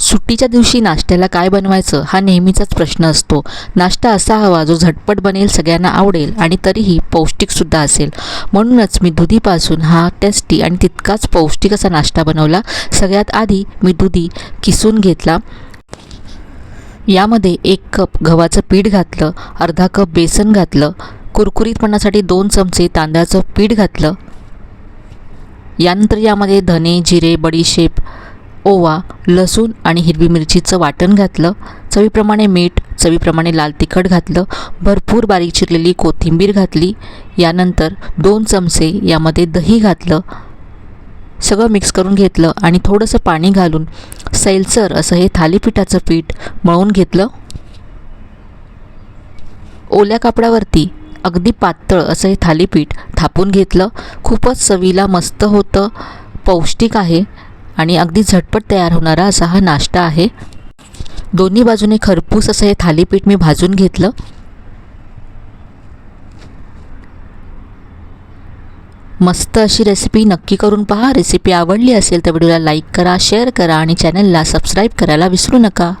सुट्टीच्या दिवशी नाश्त्याला काय बनवायचं हा नेहमीचाच प्रश्न असतो. नाश्ता असा हवा जो झटपट बनेल सगळ्यांना आवडेल आणि तरीही पौष्टिकसुद्धा असेल. म्हणूनच मी दुधीपासून हा टेस्टी आणि तितकाच पौष्टिक असा नाश्ता बनवला. सगळ्यात आधी मी दुधी किसून घेतला. यामध्ये एक कप गव्हाचं पीठ घातलं अर्धा कप बेसन घातलं कुरकुरीतपणासाठी दोन चमचे तांदळाचं पीठ घातलं. यानंतर यामध्ये धने जिरे बडीशेप ओवा लसूण आणि हिरवी मिरचीचं वाटण घातलं चवीप्रमाणे मीठ चवीप्रमाणे लाल तिखट घातलं भरपूर बारीक चिरलेली कोथिंबीर घातली यानंतर दोन चमचे यामध्ये दही घातलं सगळं मिक्स करून घेतलं आणि थोडंसं पाणी घालून सैलसर असं हे थालीपीठाचं पीठ मळून घेतलं. ओल्या कापडावरती अगदी पातळ असं हे थालीपीठ थापून घेतलं. खूपच चवीला मस्त होतं. पौष्टिक आहे. आणि अगदी झटपट तयार होणारा असा हा नाश्ता आहे. दोन्ही बाजूने खरपूस असं हे थालीपीठ मी भाजून घेतलं. मस्त अशी रेसिपी नक्की करून पहा. रेसिपी आवडली असेल तर व्हिडिओला लाईक करा शेअर करा आणि चॅनलला सबस्क्राईब करायला विसरू नका.